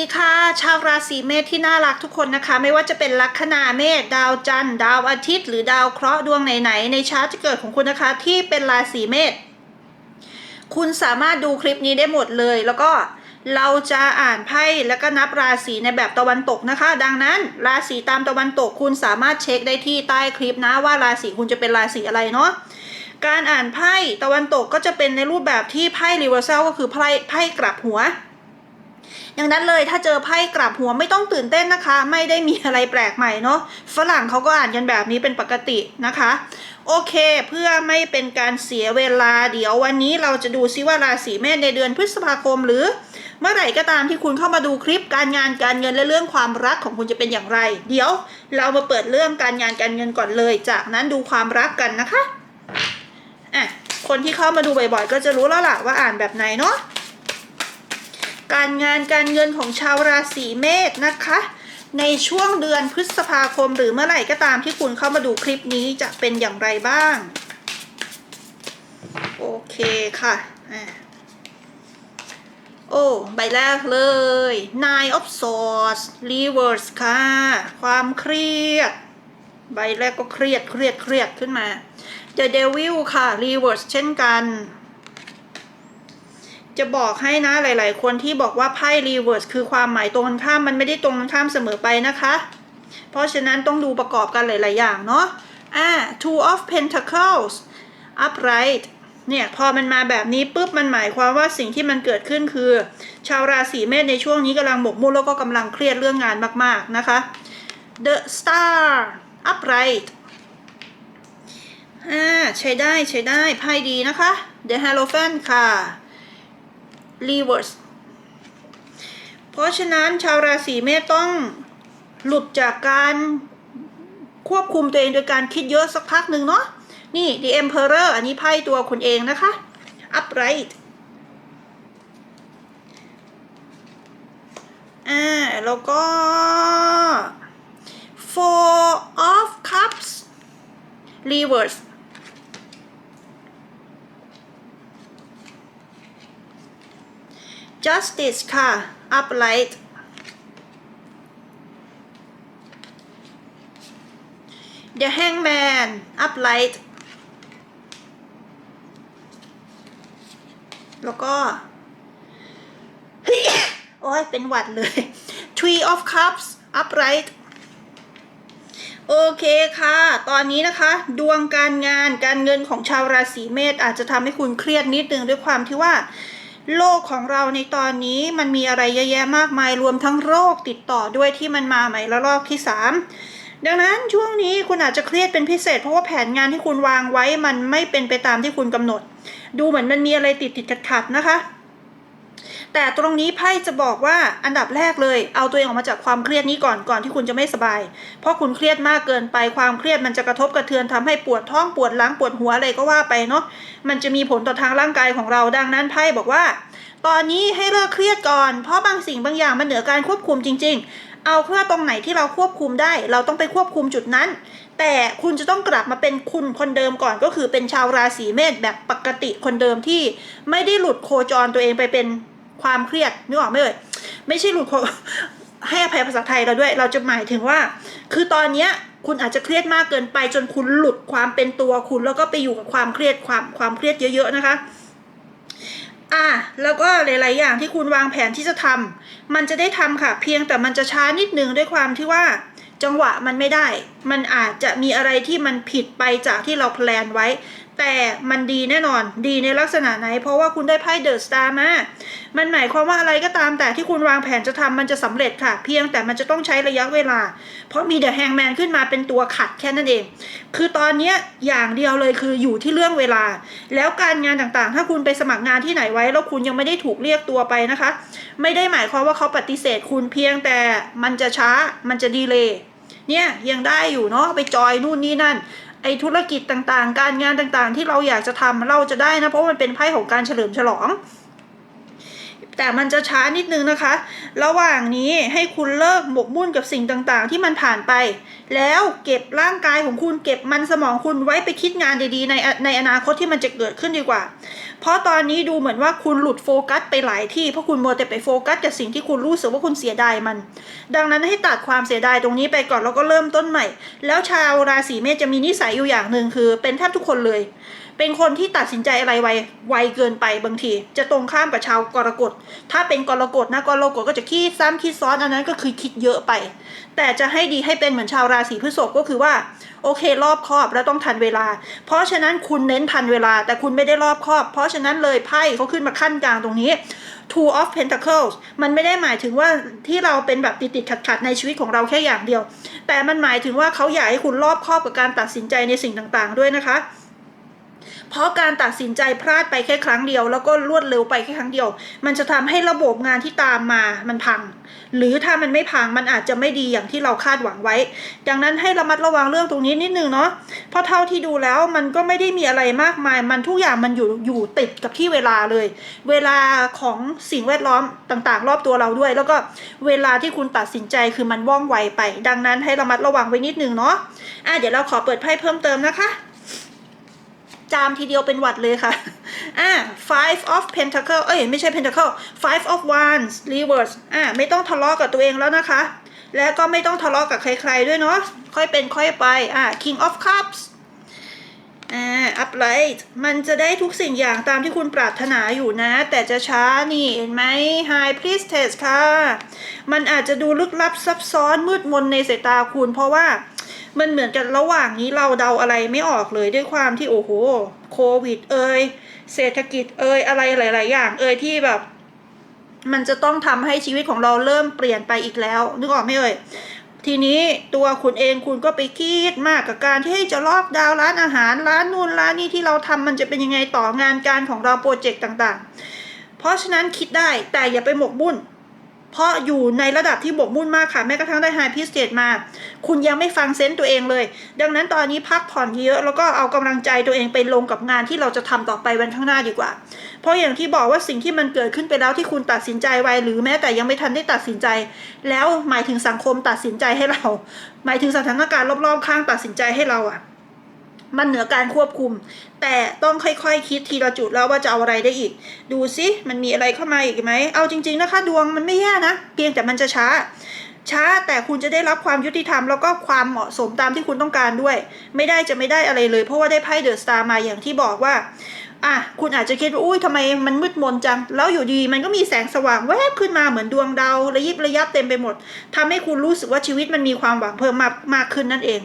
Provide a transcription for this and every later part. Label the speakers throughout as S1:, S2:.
S1: วัสดีค่ะ ชาวราศีเมษที่น่ารักทุกคนนะคะ ไม่ว่าจะเป็นลัคนาเมษดาวจันทร์ดาวอาทิตย์ หรือดาวเคราะห์ดวงไหนๆในชาร์ตเกิดของคุณนะคะ ที่เป็นราศีเมษคุณสามารถดูคลิปนี้ได้หมดเลย แล้วก็เราจะอ่านไพ่แล้วก็นับราศีในแบบตะวันตกนะคะ ดังนั้น ราศีตามตะวันตกคุณสามารถเช็คได้ที่ใต้คลิปนะว่าราศีคุณจะเป็นราศีอะไรเนาะการอ่านไพ่ตะวันตกก็จะเป็นในรูปแบบที่ไพ่รีเวอร์ซลก็คือไพ่ไพ่กลับหัว อย่างนั้นเลยถ้าเจอไพ่กลับหัวไม่ต้องตื่นเต้นนะคะ ไม่ได้มีอะไรแปลกใหม่เนาะฝรั่งเขาก็อ่านกันแบบนี้เป็นปกตินะคะ โอเค เพื่อไม่เป็นการเสียเวลาเดี๋ยววันนี้เราจะดูซิว่าราศีเมษในเดือนพฤษภาคมหรือ เมื่อไหร่ก็ตามที่คุณเข้ามาดูคลิปการงานการเงินและเรื่องความรักของคุณจะเป็นอย่างไร เดี๋ยวเรามาเปิดเรื่องการงานการเงินก่อนเลย จากนั้นดูความรักกันนะคะอะคนที่เข้ามาดูบ่อยๆ ก็จะรู้แล้วล่ะว่าอ่านแบบไหนเนาะ การงานการเงินของชาวราศีเมษนะคะ ในช่วงเดือนพฤษภาคมหรือเมื่อไหร่ก็ตามที่คุณเข้ามาดูคลิปนี้จะเป็นอย่างไรบ้าง โอเคค่ะโอ้ ใบแรกเลย Nine of Swords Reverse ค่ะ ความเครียด ใบแรกก็เครียดเครียดเครียดขึ้นมา The Devil ค่ะ Reverse เช่นกัน จะบอกให้นะหลาย ๆ คนที่บอกว่าไพ่รีเวิร์สคือความหมายตรงกันข้ามมันไม่ได้ตรงกันข้ามเสมอไปนะคะ เพราะฉะนั้นต้องดูประกอบกันหลาย ๆ อย่างเนาะอ่า two of pentacles upright เนี่ยพอมันมาแบบนี้ปุ๊บมันหมายความว่าสิ่งที่มันเกิดขึ้นคือ ชาวราศีเมษในช่วงนี้กำลังหมกมุ่นแล้วก็กำลังเครียดเรื่องงานมาก ๆ นะคะ the star upright อ่าใช้ได้ใช้ได้ไพ่ดีนะคะ the hierophant ค่ะ reverse เพราะฉะนั้นชาวราศีเมษต้องหลุดจากการควบคุมตัวเองโดยการคิดเยอะสักพักหนึ่งเนาะ นี่ the emperor อันนี้ไพ่ตัวคุณเองนะคะ upright อ่า แล้วก็ four of cups reverse justice ค่ะ upright the hangman upright แล้วก็ โอ้ยเป็นหวัดเลย tree of cups upright โอเคค่ะ ตอนนี้นะคะ ดวงการงานการเงินของชาวราศีเมษอาจจะทำให้คุณเครียดนิดนึงด้วยความที่ว่า โลกของเราในตอนนี้มันมีอะไรเยอะแยะมากมายรวมทั้งโรคติดต่อด้วยที่มันมาใหม่ละลอกที่ 3 ดังนั้นช่วงนี้คุณอาจจะเครียดเป็นพิเศษ เพราะว่าแผนงานที่คุณวางไว้มันไม่เป็นไปตามที่คุณกำหนด ดูเหมือนมันมีอะไรติดติดขัดขัดๆนะคะ แต่ตรงนี้ไพ่จะบอกว่าอันดับแรกเลย เอาตัวเองออกมาจากความเครียดนี้ก่อนก่อนที่คุณจะไม่สบาย เพราะคุณเครียดมากเกินไปความเครียดมันจะกระทบกระเทือนทำให้ปวดท้องปวดหลังปวดหัวอะไรก็ว่าไปเนาะมันจะมีผลต่อทางร่างกายของเราดังนั้นไพ่บอกว่า ตอนนี้ให้เลิกเครียดก่อน เพราะบางสิ่งบางอย่างมันเหนือการควบคุมจริง ๆ เอาเพื่อตรงไหนที่เราควบคุมได้ เราต้องไปควบคุมจุดนั้น แต่คุณจะต้องกลับมาเป็นคุณคนเดิมก่อนก็คือเป็นชาวราศีเมษแบบปกติคนเดิมที่ไม่ได้หลุดโคจรตัวเองไปเป็น ความเครียดนึกออกไหมเอ่ยไม่ใช่หลุดโคให้อภัยภาษาไทยเราด้วย เราจะหมายถึงว่า คือตอนเนี้ยคุณอาจจะเครียดมากเกินไปจนคุณหลุดความเป็นตัวคุณแล้วก็ไปอยู่กับความเครียดความความเครียดเยอะ ๆนะคะอะแล้วก็หลาย ๆ อย่างที่คุณวางแผนที่จะทำมันจะได้ทำค่ะ เพียงแต่มันจะช้านิดนึงด้วยความที่ว่า จังหวะมันไม่ได้ มันอาจจะมีอะไรที่มันผิดไปจากที่เราแพลนไว้ แต่มันดีแน่นอน ดีในลักษณะไหน เพราะว่าคุณได้ไพ่เดอะสตาร์มา มันหมายความว่าอะไรก็ตามแต่ที่คุณวางแผนจะทำมันจะสำเร็จค่ะ เพียงแต่มันจะต้องใช้ระยะเวลา เพราะมีเดอะแฮงแมนขึ้นมาเป็นตัวขัดแค่นั้นเอง คือตอนนี้อย่างเดียวเลยคืออยู่ที่เรื่องเวลา แล้วการงานต่างๆ ถ้าคุณไปสมัครงานที่ไหนไว้ แล้วคุณยังไม่ได้ถูกเรียกตัวไปนะคะ ไม่ได้หมายความว่าเขาปฏิเสธคุณเพียงแต่มันจะช้ามันจะดีเลยเนี่ยยังได้อยู่เนาะไปจอยนู่นนี่นั่น ไอธุรกิจต่างๆ การงานต่างๆ ที่เราอยากจะทำเราจะได้นะ เพราะมันเป็นไพ่ของการเฉลิมฉลอง แต่มันจะช้านิดนึงนะคะ ระหว่างนี้ให้คุณเลิกหมกมุ่นกับสิ่งต่างๆ ที่มันผ่านไป แล้วเก็บร่างกายของคุณเก็บมันสมองคุณไว้ไปคิดงานดีๆ ในในอนาคตที่มันจะเกิดขึ้นดีกว่า เพราะตอนนี้ดูเหมือนว่าคุณหลุดโฟกัสไปหลายที่เพราะคุณมัวแต่ไปโฟกัสกับสิ่งที่คุณรู้สึกว่าคุณเสียดายมัน ดังนั้นให้ตัดความเสียดายตรงนี้ไปก่อนแล้วก็เริ่มต้นใหม่ แล้วชาวราศีเมษจะมีนิสัยอยู่อย่างหนึ่งคือ เป็นแทบทุกคนเลย เป็นคนที่ตัดสินใจอะไรไวไวเกินไปบางที จะตรงข้ามกับชาวกรกฎ ถ้าเป็นกรกฎนะกรกฎก็จะคิดซ้ำคิดซ้อนอันนั้นก็คือคิดเยอะไป แต่จะให้ดีให้เป็นเหมือนชาวราศีพฤษภก็คือว่าโอเครอบครอบแล้วต้องทันเวลา เพราะฉะนั้นคุณเน้นทันเวลา แต่คุณไม่ได้รอบครอบ เพราะฉะนั้นเลยไพ่เขาขึ้นมาขั้นกลางตรงนี้ two of pentacles มันไม่ได้หมายถึงว่าที่เราเป็นแบบติดติดขัดๆในชีวิตของเราแค่อย่างเดียว แต่มันหมายถึงว่าเขาอยากให้คุณรอบครอบกับการตัดสินใจในสิ่งต่างๆ ด้วยนะคะ เพราะการตัดสินใจพลาดไปแค่ครั้งเดียว แล้วก็รวดเร็วไปแค่ครั้งเดียว มันจะทำให้ระบบงานที่ตามมามันพัง หรือถ้ามันไม่พังมันอาจจะไม่ดีอย่างที่เราคาดหวังไว้ ดังนั้นให้ระมัดระวังเรื่องตรงนี้นิดนึงเนาะเพราะเท่าที่ดูแล้วมันก็ไม่ได้มีอะไรมากมาย มันทุกอย่างมันอยู่อยู่ติดกับที่เวลาเลย เวลาของสิ่งแวดล้อมต่างๆ รอบตัวเราด้วย แล้วก็เวลาที่คุณตัดสินใจคือมันว่องไวไป ดังนั้นให้ระมัดระวังไว้นิดนึงเนาะอะเดี๋ยวเราขอเปิดไพ่เพิ่มเติมนะคะ จามทีเดียวเป็นหวัดเลยค่ะ อ่า five of pentacle เอ้ย ไม่ใช่ pentacle five of wands reverse อ่า ไม่ต้องทะเลาะกับตัวเองแล้วนะคะ และก็ไม่ต้องทะเลาะกับใครๆด้วยเนาะ ค่อยเป็นค่อยไป อ่า king of cups อ่า upright มันจะได้ทุกสิ่งอย่างตามที่คุณปรารถนาอยู่นะ แต่จะช้านี่ เห็นไหม high priestess ค่ะ มันอาจจะดูลึกลับซับซ้อนมืดมนในสายตาคุณเพราะว่า มันเหมือนกันระหว่างนี้เราเดาอะไรไม่ออกเลยด้วยความที่โอ้โหโควิด เอ่ยเศรษฐกิจเอ่ยอะไรหลาย ๆ อย่าง เอ่ยที่แบบ มันจะต้องทำให้ชีวิตของเราเริ่มเปลี่ยนไปอีกแล้วนึกออกไหมเอ่ยทีนี้ตัวคุณเองคุณก็ไปคิดมากกับการที่จะลอกดาวร้านอาหารร้านนู่นร้านนี้ที่เราทำมันจะเป็นยังไงต่องานการของเราโปรเจกต์ต่าง ๆ เพราะฉะนั้นคิดได้แต่อย่าไปหมกมุ่น เพราะอยู่ในระดับที่บกมุ่นมากค่ะ แม้กระทั่งได้ไฮพิเศษมา คุณยังไม่ฟังเซนต์ตัวเองเลย ดังนั้นตอนนี้พักผ่อนเยอะ แล้วก็เอากำลังใจตัวเองไปลงกับงานที่เราจะทำต่อไปวันข้างหน้าดีกว่า เพราะอย่างที่บอกว่าสิ่งที่มันเกิดขึ้นไปแล้วที่คุณตัดสินใจไวหรือแม้แต่ยังไม่ทันได้ตัดสินใจ แล้วหมายถึงสังคมตัดสินใจให้เรา หมายถึงสถานการณ์รอบๆข้างตัดสินใจให้เราอะ มันเหนือการควบคุม แต่ต้องค่อยๆคคิดทีละจุดแล้วว่าจะเอาอะไรได้อีก ดูซิมันมีอะไรเข้ามาอีกไหมเอาจริง ๆนะคะ ดวงมันไม่แย่นะเพียงแต่มันจะช้า ช้าแต่คุณจะได้รับความยุติธรรมแล้วก็ความเหมาะสมตามที่คุณต้องการด้วย ไม่ได้จะไม่ได้อะไรเลย เพราะว่าได้ไพ่เดอะสตาร์มาอย่างที่บอกว่า อะคุณอาจจะคิดว่าอุ้ยทำไมมันมืดมนจัง แล้วอยู่ดีมันก็มีแสงสว่างแวบขึ้นมาเหมือนดวงดาวระยิบระยับเต็มไปหมดทำให้คุณรู้สึกว่าชีวิตมันมีความหวังเพิ่มมากมากขึ้นนั่นเอง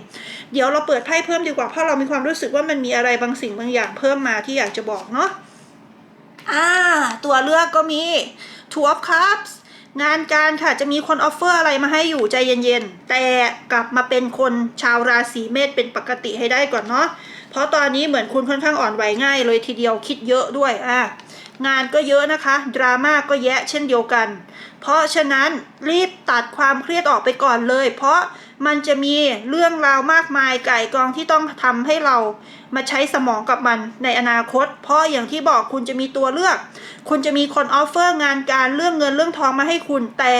S1: เดี๋ยวเราเปิดไพ่เพิ่มดีกว่าเพราะเรามีความรู้สึกว่ามันมีอะไรบางสิ่งบางอย่างเพิ่มมาที่อยากจะบอกเนาะอ่าตัวเลือกก็มี two of cups งานการค่ะจะมีคนออฟเฟอร์อะไรมาให้อยู่ใจเย็นๆ แต่กลับมาเป็นคนชาวราศีเมษเป็นปกติให้ได้ก่อนเนาะ เพราะตอนนี้เหมือนคุณค่อนข้างอ่อนไหวง่าย เลยทีเดียวคิดเยอะด้วยอะงานก็เยอะนะคะ ดราม่าก็แยะเช่นเดียวกัน เพราะฉะนั้นรีบตัดความเครียดออกไปก่อนเลย เพราะ มันจะมีเรื่องราวมากมายไก่กองที่ต้องทำให้เรามาใช้สมองกับมันในอนาคต เพราะอย่างที่บอกคุณจะมีตัวเลือก คุณจะมีคนออฟเฟอร์งานการเรื่องเงินเรื่องทองมาให้คุณ แต่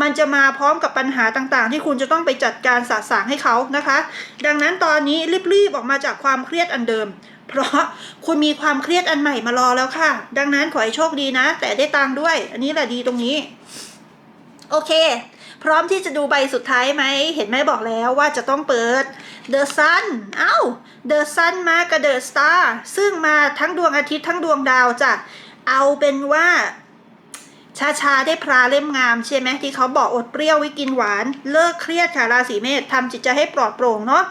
S1: มันจะมาพร้อมกับปัญหาต่างๆ ที่คุณจะต้องไปจัดการสะสางให้เขานะคะ ดังนั้นตอนนี้รีบๆออกมาจากความเครียดอันเดิมเพราะคุณมีความเครียดอันใหม่มารอแล้วค่ะ ดังนั้นขอให้โชคดีนะ แต่ได้ตังค์ด้วย อันนี้แหละดีตรงนี้ โอเค พร้อมที่จะดูใบสุดท้ายไหม เห็นไหมบอกแล้วว่าจะต้องเปิด The Sun เอ้า The Sun มากับ The Star ซึ่งมาทั้งดวงอาทิตย์ทั้งดวงดาวจ้ะ เอาเป็นว่าชาชาๆได้พราเล่มงามใช่ไหมที่เขาบอกอดเปรี้ยววิกินหวาน เลิกเครียดค่ะราศีเมษทำจิตใจให้ปลอดโปร่งเนาะ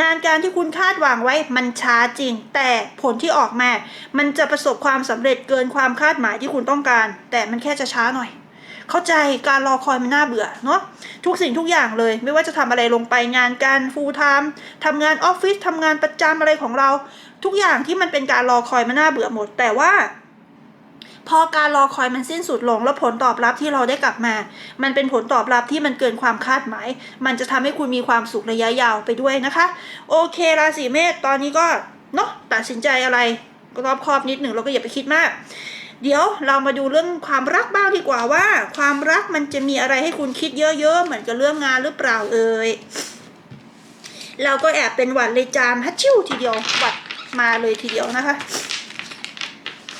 S1: งานการที่คุณคาดหวังไว้มันช้าจริง แต่ผลที่ออกมา มันจะประสบความสำเร็จเกินความคาดหมายที่คุณต้องการ แต่มันแค่จะช้าหน่อย เข้าใจการรอคอยมันน่าเบื่อเนาะทุกสิ่งทุกอย่างเลย ไม่ว่าจะทำอะไรลงไปงานการ full time ทำงานออฟฟิศทำงานประจำอะไรของเรา ทุกอย่างที่มันเป็นการรอคอยมันน่าเบื่อหมด แต่ว่า พอการรอคอยมันสิ้นสุดลงแล้วผลตอบรับที่เราได้กลับมา มันเป็นผลตอบรับที่มันเกินความคาดหมาย มันจะทำให้คุณมีความสุขระยะยาวไปด้วยนะคะ โอเคราศีเมษตอนนี้ก็เนาะตัดสินใจอะไรก็รอบคอบนิดหนึ่งแล้วก็อย่าไปคิดมาก เดี๋ยวเรามาดูเรื่องความรักบ้างดีกว่าว่า ความรักมันจะมีอะไรให้คุณคิดเยอะๆ เหมือนกับเรื่องงานหรือเปล่าเอ่ยเราก็แอบเป็นหวัดเลยจามฮัชชิวทีเดียวหวัดมาเลยทีเดียวนะคะ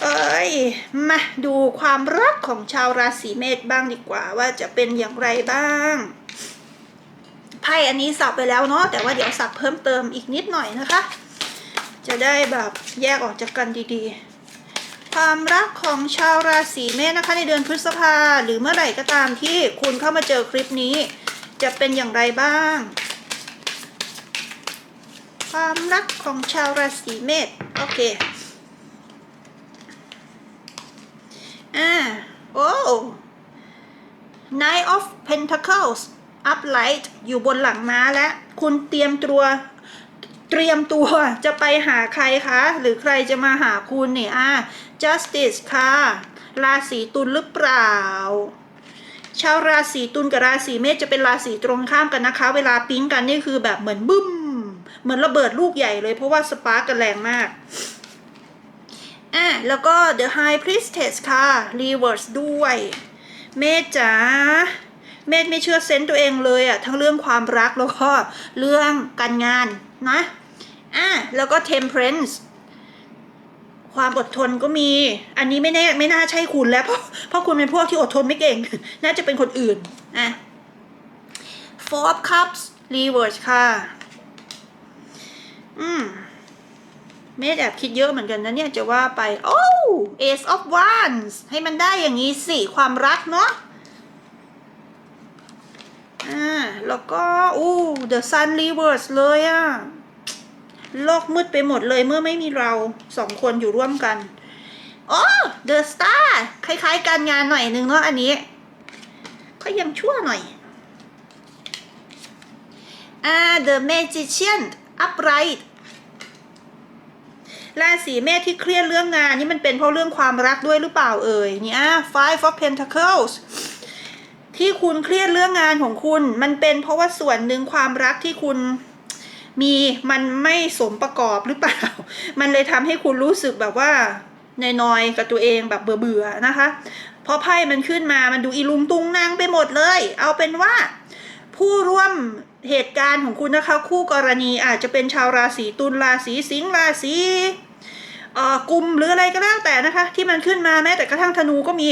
S1: เอ้ยมาดูความรักของชาวราศีเมษบ้างดีกว่า ว่าจะเป็นอย่างไรบ้างไพ่อันนี้สับไปแล้วเนาะแต่ว่าเดี๋ยวสับเพิ่มเติมอีกนิดหน่อยนะคะ จะได้แบบแยกออกจากกันดีๆ ความรักของชาวราศีเมษนะคะในเดือนพฤษภาหรือเมื่อไหร่ก็ตามที่คุณเข้ามาเจอคลิปนี้ จะเป็นอย่างไรบ้าง ความรักของชาวราศีเมษโอเคอ่าโอ้ Nine of Pentacles upright อยู่บนหลังม้าและ คุณเตรียมตัว เตรียมตัวจะไปหาใครคะ หรือใครจะมาหาคุณเนี่ยอ่า justice ค่ะ ราศีตุลหรือเปล่า ชาวราศีตุลกับราศีเมษจะเป็นราศีตรงข้ามกันนะคะ เวลาปิ๊งกันนี่คือแบบเหมือนบึ้ม เหมือนระเบิดลูกใหญ่เลยเพราะว่าสปาร์กกันแรงมากอะแล้วก็ The High Priestess ค่ะ Reverse ด้วย เมธจ๋าเมธไม่เชื่อเซนต์ตัวเองเลยอะทั้งเรื่องความรักแล้วก็เรื่องการงานนะ อะแล้วก็ Temperance ความอดทนก็มี อันนี้ไม่แน่ไม่น่าใช่คุณแล้ว เพราะเพราะคุณเป็นพวกที่อดทนไม่เก่ง น่าจะเป็นคนอื่นอะ Four of Cups Reverse ค่ะ อืมเมธแอบคิดเยอะเหมือนกันนะเนี่ยจะว่าไปโอ้ Ace of Wands ให้มันได้อย่างนี้สิ ความรักเนาะอ่าแล้วก็อู้ The Sun Reverse เลยอะ โลกมืดไปหมดเลยเมื่อไม่มีเราสองคนอยู่ร่วมกันโอ้ The Star คล้าย ๆการงานหน่อยนึงเนาะอันนี้ ก็ยังชั่วหน่อยอ่า The Magician Upright ราศีเมษที่เครียดเรื่องงานนี่มันเป็นเพราะเรื่องความรักด้วยหรือเปล่าเอ่ยเนี่ย Five of Pentacles ที่คุณเครียดเรื่องงานของคุณ มันเป็นเพราะว่าส่วนหนึ่งความรักที่คุณ มีมันไม่สมประกอบหรือเปล่า มันเลยทำให้คุณรู้สึกแบบว่านอยๆกับตัวเองแบบเบื่อๆนะคะ เพราะไพ่มันขึ้นมามันดูอีลุงตุงนางไปหมดเลย เอาเป็นว่า ผู้ร่วมเหตุการณ์ของคุณนะคะ คู่กรณีอาจจะเป็นชาวราศีตุลราศีสิงห์ราศีเอ่อกุมหรืออะไรก็แล้วแต่นะคะ ที่มันขึ้นมาแม้แต่กระทั่งธนูก็มี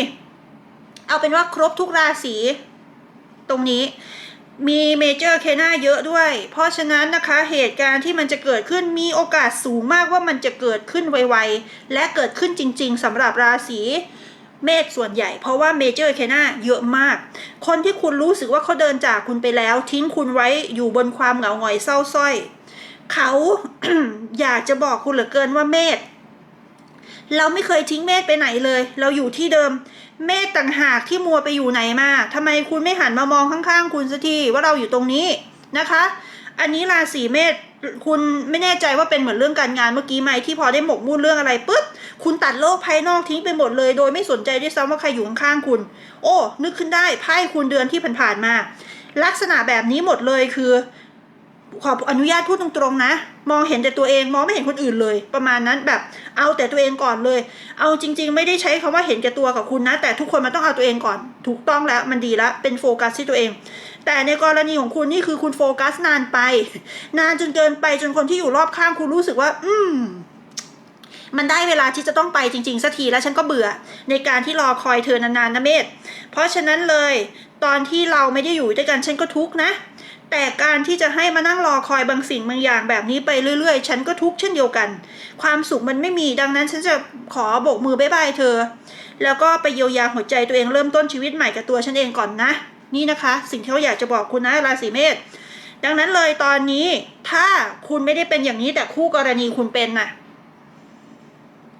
S1: เอาเป็นว่าครบทุกราศีตรงนี้ มีเมเจอร์เคน่าเยอะด้วย เพราะฉะนั้นนะคะเหตุการณ์ที่มันจะเกิดขึ้นมีโอกาสสูงมากว่ามันจะเกิดขึ้นไวๆ และเกิดขึ้นจริงๆสำหรับราศีเมษส่วนใหญ่ เพราะว่าเมเจอร์เคน่าเยอะมาก คนที่คุณรู้สึกว่าเขาเดินจากคุณไปแล้ว ทิ้งคุณไว้อยู่บนความเหงาหงอยเศร้าสร้อย เขาอยากจะบอกคุณเหลือเกินว่าเมษ เราไม่เคยทิ้งเมษไปไหนเลย เราอยู่ที่เดิม เมษต่างหากที่มัวไปอยู่ไหนมาทำไมคุณไม่หันมามองข้างๆ คุณสักทีว่าเราอยู่ตรงนี้นะคะ อันนี้ราศีเมษคุณไม่แน่ใจว่าเป็นเหมือนเรื่องการงานเมื่อกี้ไหมที่พอได้หมกมุ่นเรื่องอะไรปุ๊บคุณตัดโลกภายนอกทิ้งไปหมดเลย โดยไม่สนใจด้วยซ้ำว่าใครอยู่ข้างๆคุณ โอ้ นึกขึ้นได้ไพ่คุณเดือนที่ผ่านๆมา ลักษณะแบบนี้หมดเลยคือ ขออนุญาตพูดตรงๆนะ มองเห็นแต่ตัวเองมองไม่เห็นคนอื่นเลย ประมาณนั้นแบบเอาแต่ตัวเองก่อนเลย เอาจริง ๆ ไม่ได้ใช้คำว่าเห็นแก่ตัวกับคุณนะ แต่ทุกคนมันต้องเอาตัวเองก่อน ถูกต้องแล้วมันดีแล้วเป็นโฟกัสที่ตัวเอง แต่ในกรณีของคุณนี่คือคุณโฟกัสนานไป นานจนเกินไปจนคนที่อยู่รอบข้างคุณรู้สึกว่า อืมมันได้เวลาที่จะต้องไปจริง ๆสักทีแล้วฉันก็เบื่อ ในการที่รอคอยเธอนานๆนะเมธเพราะฉะนั้นเลย ตอนที่เราไม่ได้อยู่ด้วยกันฉันก็ทุกข์นะ แต่การที่จะให้มานั่งรอคอยบางสิ่งบางอย่างแบบนี้ไปเรื่อย ๆ ฉันก็ทุกข์เช่นเดียวกัน ความสุขมันไม่มีดังนั้นฉันจะขอโบกมือบายบายเธอ แล้วก็ไปเยียวยาหัวใจตัวเองเริ่มต้นชีวิตใหม่กับตัวฉันเองก่อนนะ นี่นะคะ สิ่งที่เขาอยากจะบอกคุณนะราศีเมษดังนั้นเลยตอนนี้ถ้าคุณไม่ได้เป็นอย่างนี้แต่คู่กรณีคุณเป็นน่ะ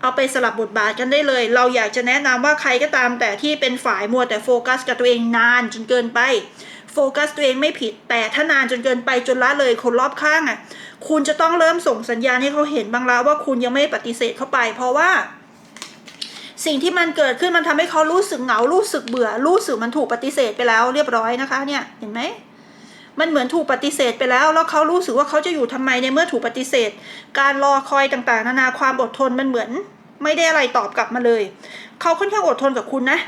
S1: เอาไปสลับบทบาทกันได้เลย เราอยากจะแนะนำว่าใครก็ตามแต่ที่เป็นฝ่ายมัวแต่โฟกัสกับตัวเองนานจนเกินไป โฟกัสตัวเองไม่ผิด แต่ถ้านานจนเกินไปจนละเลยคนรอบข้างอะ คุณจะต้องเริ่มส่งสัญญาณให้เขาเห็นบ้างแล้วว่าคุณยังไม่ปฏิเสธเข้าไป เพราะว่า สิ่งที่มันเกิดขึ้นมันทำให้เขารู้สึกเหงา รู้สึกเบื่อ รู้สึกมันถูกปฏิเสธไปแล้วเรียบร้อยนะคะ เนี่ยเห็นไหมมันเหมือนถูกปฏิเสธไปแล้ว แล้วเขารู้สึกว่าเขาจะอยู่ทำไมในเมื่อถูกปฏิเสธ การรอคอยต่างๆ นานาความอดทนมันเหมือน ไม่ได้อะไรตอบกลับมาเลย เขาค่อนข้างอดทนกับคุณนะ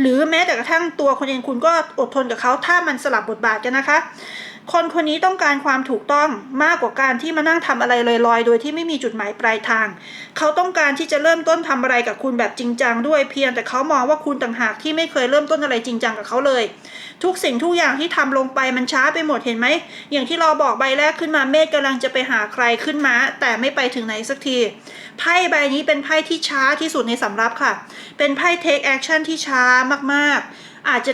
S1: หรือแม้แต่กระทั่งตัวคนเองคุณก็อดทนกับเขาถ้ามันสลับบทบาทกันนะคะ คนคนนี้ต้องการความถูกต้องมากกว่าการที่มานั่งทำอะไรลอยๆ โดยที่ไม่มีจุดหมายปลายทาง เขาต้องการที่จะเริ่มต้นทำอะไรกับคุณแบบจริงจังด้วยเพียงแต่เขามองว่าคุณต่างหากที่ไม่เคยเริ่มต้นอะไรจริงจังกับเขาเลย ทุกสิ่งทุกอย่างที่ทำลงไปมันช้าไปหมดเห็นไหม อย่างที่เราบอกใบแรกขึ้นมาเมฆกำลังจะไปหาใครขึ้นมา แต่ไม่ไปถึงไหนสักที ไพ่ใบนี้เป็นไพ่ที่ช้าที่สุดในสำรับค่ะ เป็นไพ่ take action ที่ช้ามากๆ อาจจะ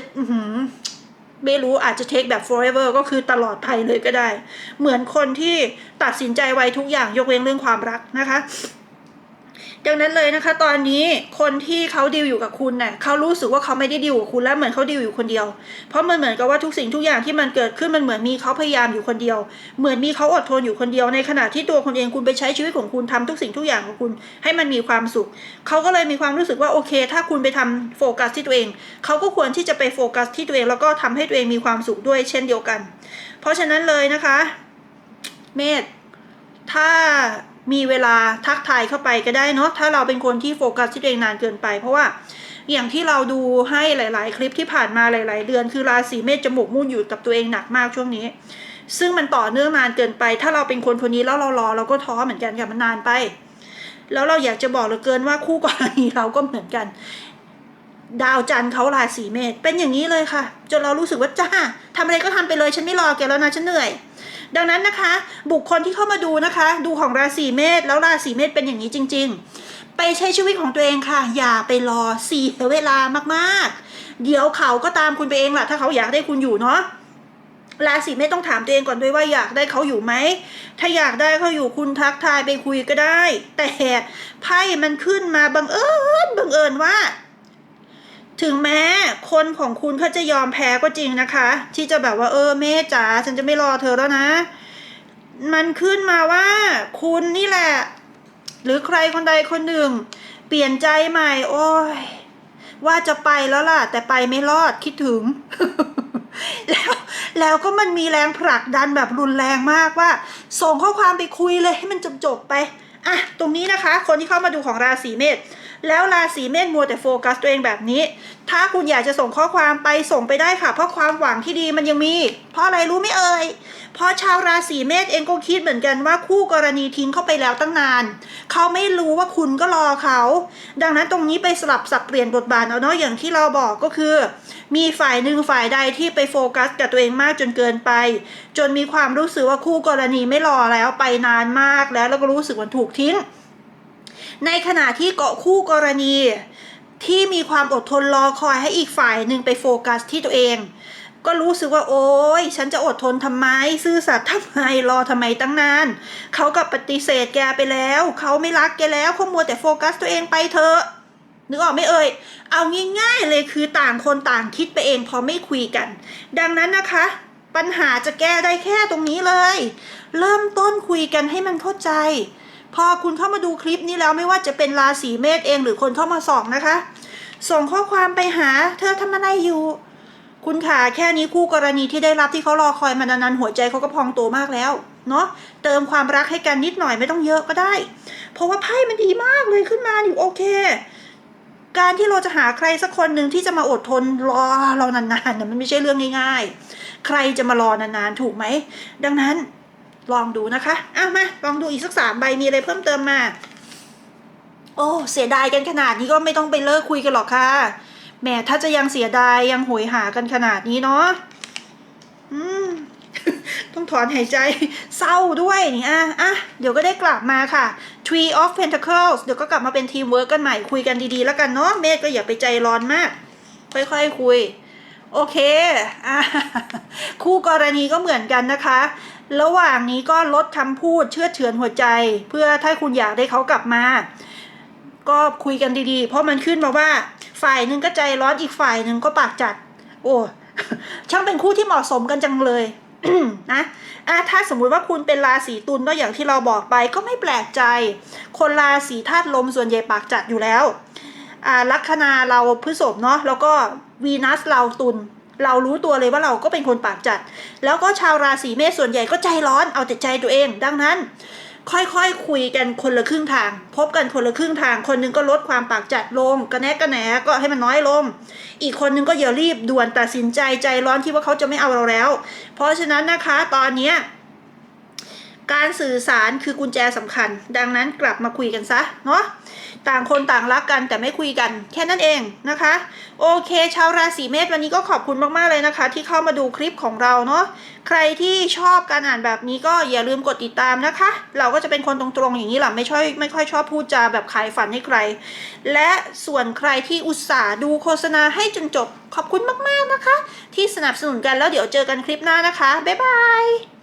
S1: ไม่รู้อาจจะ take แบบ forever ก็คือตลอดไปเลยก็ได้ เหมือนคนที่ตัดสินใจไวทุกอย่างยกเว้นเรื่องความรักนะคะ ดังนั้นเลยนะคะ ตอนนี้คนที่เขาดีลอยู่กับคุณเนี่ยเขารู้สึกว่าเขาไม่ได้ดีลกับคุณแล้วเหมือนเขาดีลอยู่คนเดียว เพราะมันเหมือนกับว่าทุกสิ่งทุกอย่างที่มันเกิดขึ้นมันเหมือนมีเขาพยายามอยู่คนเดียว เหมือนมีเขาอดทนอยู่คนเดียวในขณะที่ตัวคนเองคุณไปใช้ชีวิตของคุณทำทุกสิ่งทุกอย่างของคุณ ให้มันมีความสุขเขาก็เลยมีความรู้สึกว่าโอเค ถ้าคุณไปทำโฟกัสที่ตัวเองเขาก็ควรที่จะไปโฟกัสที่ตัวเองแล้วก็ทำให้ตัวเองมีความสุขด้วยเช่นเดียวกัน เพราะฉะนั้นเลยนะคะ เมธถ้า มีเวลาทักทายเข้าไปก็ได้เนาะถ้าเราเป็นคนที่โฟกัสที่ตัวเองนานเกินไป เพราะว่าอย่างที่เราดูให้หลาย ๆ คลิปที่ผ่านมาหลาย ๆ เดือน คือราศีเมษจมูกมุ่นอยู่กับตัวเองหนักมากช่วงนี้ ซึ่งมันต่อเนื่องนานเกินไป ถ้าเราเป็นคนคนนี้แล้วเรารอเราก็ท้อเหมือนกันค่ะมันนานไป แล้วเราอยากจะบอกเหลือเกินว่าคู่กรณีเราก็เหมือนกัน ดาวจันทร์เขาราศีเมษเป็นอย่างนี้เลยค่ะ จนเรารู้สึกว่าจ้าทำอะไรก็ทำไปเลยฉันไม่รอแกแล้วนะฉันเหนื่อย ดังนั้นนะคะ บุคคลที่เข้ามาดูนะคะ ดูของราศีเมษแล้วราศีเมษเป็นอย่างนี้จริง ๆ ไปใช้ชีวิตของตัวเองค่ะ อย่าไปรอเสียเวลามากๆ เดี๋ยวเขาก็ตามคุณไปเองแหละถ้าเขาอยากได้คุณอยู่เนาะราศีเมษต้องถามตัวเองก่อนด้วยว่าอยากได้เขาอยู่ไหม ถ้าอยากได้เขาอยู่คุณทักทายไปคุยก็ได้ แต่ไพ่มันขึ้นมาบังเอิญบังเอิญว่า ถึงแม้คนของคุณเขาจะยอมแพ้ก็จริงนะคะ ที่จะแบบว่าเออเมษจ๋าฉันจะไม่รอเธอแล้วนะ มันขึ้นมาว่าคุณนี่แหละ หรือใครคนใดคนหนึ่ง เปลี่ยนใจใหม่ โอ้ยว่าจะไปแล้วล่ะ แต่ไปไม่รอดคิดถึง แล้วแล้วก็มันมีแรงผลักดันแบบรุนแรงมากว่า ส่งข้อความไปคุยเลยให้มันจบๆไปอะตรงนี้นะคะ คนที่เข้ามาดูของราศีเมษ แล้วราศีเมษมัวแต่โฟกัสตัวเองแบบนี้ ถ้าคุณอยากจะส่งข้อความไปส่งไปได้ค่ะ เพราะความหวังที่ดีมันยังมี เพราะอะไรรู้ไหมเอ่ยเพราะชาวราศีเมษเองก็คิดเหมือนกันว่าคู่กรณีทิ้งเข้าไปแล้วตั้งนาน เขาไม่รู้ว่าคุณก็รอเขา ดังนั้นตรงนี้ไปสลับสับเปลี่ยนบทบาทเอาเนาะอย่างที่เราบอกก็คือ มีฝ่ายหนึ่งฝ่ายใดที่ไปโฟกัสกับตัวเองมากจนเกินไป จนมีความรู้สึกว่าคู่กรณีไม่รอแล้วไปนานมากแล้วแล้วก็รู้สึกว่าถูกทิ้ง ในขณะที่เกาะคู่กรณีที่มีความอดทนรอคอยให้อีกฝ่ายหนึ่งไปโฟกัสที่ตัวเอง ก็รู้สึกว่าโอ๊ยฉันจะอดทนทำไม ซื่อสัตย์ทำไมรอทำไมตั้งนานเขากับปฏิเสธแกไปแล้ว เขาไม่รักแกแล้วเขามัวแต่โฟกัสตัวเองไปเถอะนึกออกไหมเอ่ย เอาง่ายๆเลยคือต่างคนต่างคิดไปเองพอไม่คุยกัน ดังนั้นนะคะ ปัญหาจะแก้ได้แค่ตรงนี้เลย เริ่มต้นคุยกันให้มันเข้าใจ พอคุณเข้ามาดูคลิปนี้แล้วไม่ว่าจะเป็นราศีเมษเองหรือคนเข้ามาส่องนะคะ ส่งข้อความไปหา เธอทำอะไรอยู่ คุณขาแค่นี้คู่กรณีที่ได้รับที่เขารอคอยมานานๆหัวใจเขาก็พองโตมากแล้วเนาะเติมความรักให้กันนิดหน่อยไม่ต้องเยอะก็ได้ เพราะว่าไพ่มันดีมากเลยขึ้นมาอยู่โอเค การที่เราจะหาใครสักคนหนึ่งที่จะมาอดทนรอเรานานๆเนี่ยมันไม่ใช่เรื่องง่าย ๆ ใครจะมารอนานๆถูกไหมดังนั้น ลองดูนะคะอะมาลองดูอีกสักสามใบมีอะไรเพิ่มเติมมา โอ้เสียดายกันขนาดนี้ก็ไม่ต้องไปเลิกคุยกันหรอกค่ะแหมถ้าจะยังเสียดายยังโหยหากันขนาดนี้เนาะอืมต้องถอนหายใจเศร้าด้วยนี่อะอะเดี๋ยวก็ได้กลับมาค่ะ Tree of Pentacles เดี๋ยวก็กลับมาเป็นทีมเวิร์กกันใหม่คุยกันดีๆแล้วกันเนาะเมธก็อย่าไปใจร้อนมาก ค่อยๆคุย โอเคอะคู่กรณีก็เหมือนกันนะคะ ระหว่างนี้ก็ลดคำพูดเชื่อเฉือนหัวใจ เพื่อถ้าคุณอยากได้เขากลับมา ก็คุยกันดีๆ เพราะมันขึ้นมาว่า ฝ่ายหนึ่งก็ใจร้อนอีกฝ่ายหนึ่งก็ปากจัด โอ้ช่างเป็นคู่ที่เหมาะสมกันจังเลยนะอะถ้าสมมุติว่าคุณเป็นราศีตุลก็อย่างที่เราบอกไปก็ไม่แปลกใจ คนราศีธาตุลมส่วนใหญ่ปากจัดอยู่แล้ว อ่าลัคนาเราพฤษภเนาะแล้วก็วีนัสเราตุล เรารู้ตัวเลยว่าเราก็เป็นคนปากจัด แล้วก็ชาวราศีเมษส่วนใหญ่ก็ใจร้อนเอาแต่ใจตัวเอง ดังนั้น ค่อยๆคคุยกันคนละครึ่งทาง พบกันคนละครึ่งทาง คนหนึงก็ลดความปากจัดลง กระแนะกระแหนก็ให้มันน้อยลง อีกคนหนึงก็อย่ารีบด่วนตัดสินใจใจร้อนคิดว่าเขาจะไม่เอาเราแล้ว เพราะฉะนั้นนะคะตอนเนี้ยการสื่อสารคือกุญแจสำคัญ ดังนั้นกลับมาคุยกันซะเนาะ ต่างคนต่างรักกันแต่ไม่คุยกัน แค่นั้นเองนะคะ โอเค ชาวราศีเมษวันนี้ก็ขอบคุณมากๆเลยนะคะ ที่เข้ามาดูคลิปของเราเนาะใครที่ชอบการอ่านแบบนี้ก็อย่าลืมกดติดตามนะคะ เราก็จะเป็นคนตรงๆอย่างนี้แหละไม่ช่อยไม่ค่อยชอบพูดจาแบบขายฝันให้ใคร และส่วนใครที่อุตส่าห์ดูโฆษณาให้จนจบขอบคุณมากๆนะคะ ที่สนับสนุนกันแล้วเดี๋ยวเจอกันคลิปหน้านะคะบ๊ายบาย